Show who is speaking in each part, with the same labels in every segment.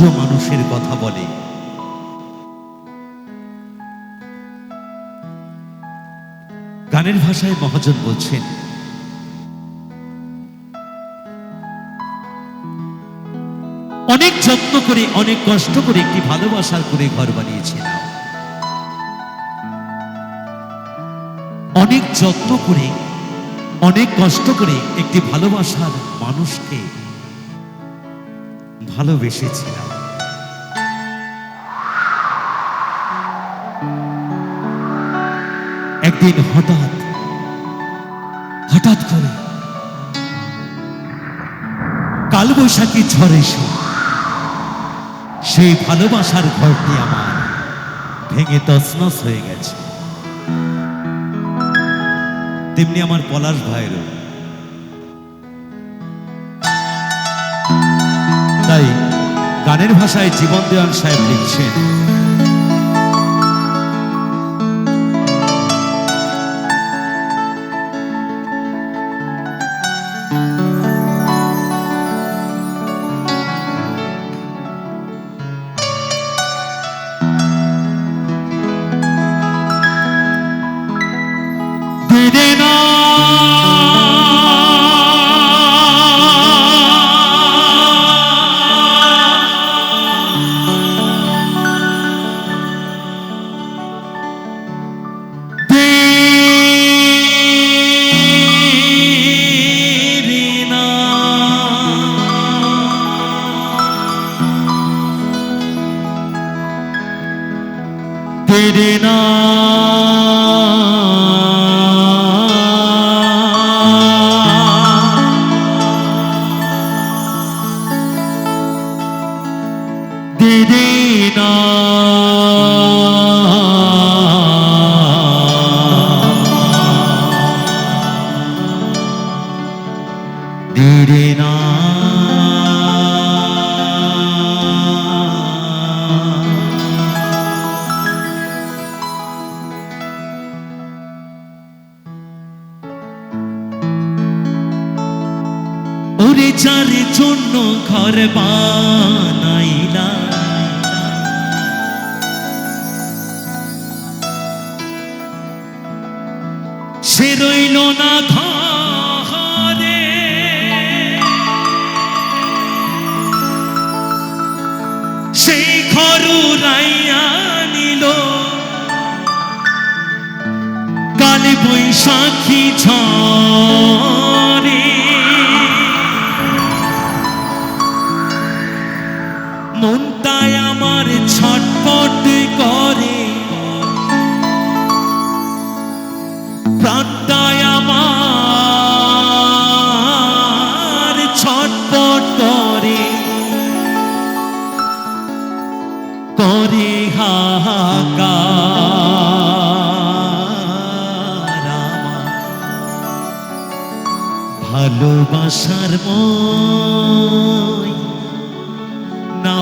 Speaker 1: আজও মানুষের কথা বলে। গানের ভাষায় মহাজন বলছেন, অনেক যত্ন করে, অনেক কষ্ট করে একটি ভালোবাসার করে ঘর বানিয়েছিলাম অনেক যত্ন করে, অনেক কষ্ট করে একটি ভালোবাসার মানুষকে ভালোবেসেছিলাম একদিন হঠাৎ হঠাৎ করে কালবৈশাখী ঝড় এসে সেই ভালোবাসার ঘরটি আমার ভেঙে তছনছ হয়ে গেছে। তেমনি আমার পলাশ ভাইয়েরও তাই গানের ভাষায় জীবন দেওয়ান সাহেব লিখছেন দিদি না দিদি না তেরে ওরে যার জন্য ঘর বানাইলা। সে রইল না ঘরে। সেই রাইয়া নিল। কালী বৈশাখী ঝরে প্রাণটায় ছটপট করে। করে ভালোবাসার মই না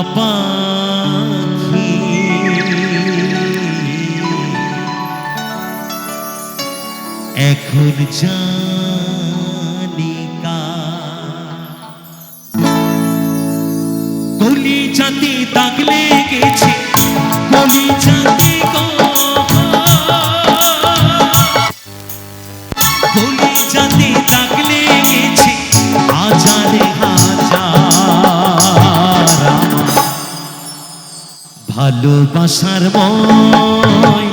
Speaker 1: এখন জানিকা কলি জাতি দাগ লেগেছে কলি জাতি কলি জাতি দাগ লেগেছে হাজারে হাজার ভালোবাসার ময়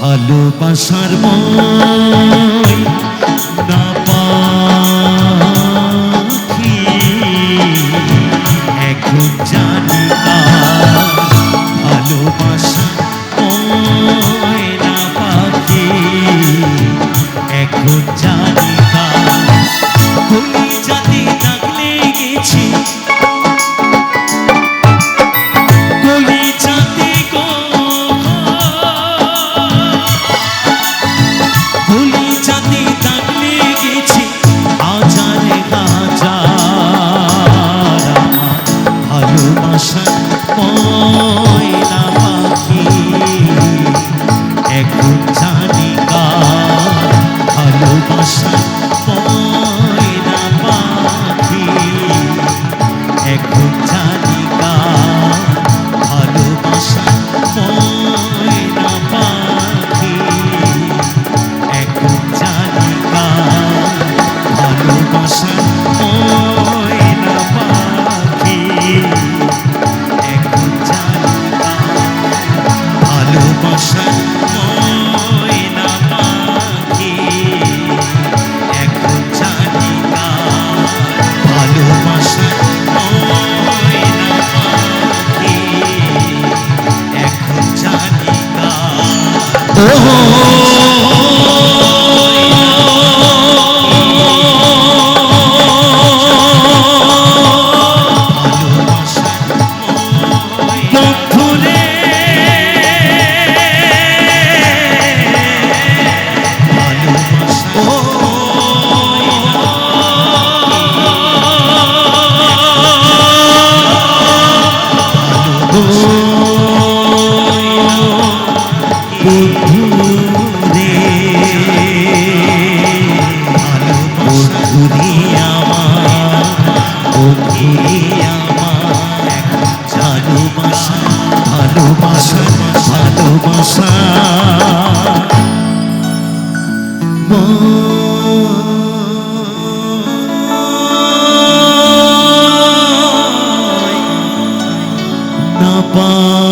Speaker 1: ভালোবাসার না জানি না পাখি। এখন জানি না हो বন্ধুরে আমার বন্ধুরে আমার। ভালোবাসা ভালোবাসা। ভালোবাসা না পা